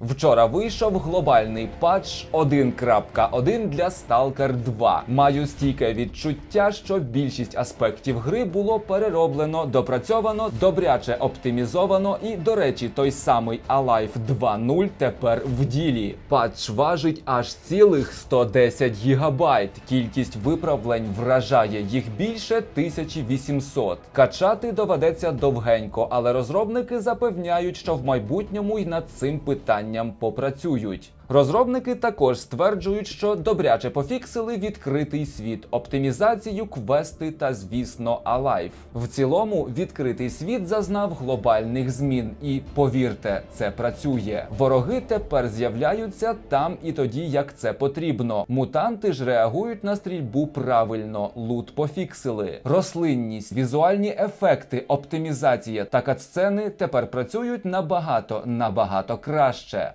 Вчора вийшов глобальний патч 1.1 для Stalker 2. Маю стійке відчуття, що більшість аспектів гри було перероблено, допрацьовано, добряче оптимізовано і, до речі, той самий Alive 2.0 тепер в ділі. Патч важить аж цілих 110 гігабайт. Кількість виправлень вражає їх більше 1800. Качати доведеться довгенько, але розробники запевняють, що в майбутньому й над цим питанням попрацюють. Розробники також стверджують, що добряче пофіксили відкритий світ, оптимізацію, квести та, звісно, Alive. В цілому відкритий світ зазнав глобальних змін, і повірте, це працює. Вороги тепер з'являються там і тоді, як це потрібно. Мутанти ж реагують на стрільбу правильно, лут пофіксили. Рослинність, візуальні ефекти, оптимізація та катсцени тепер працюють набагато набагато краще.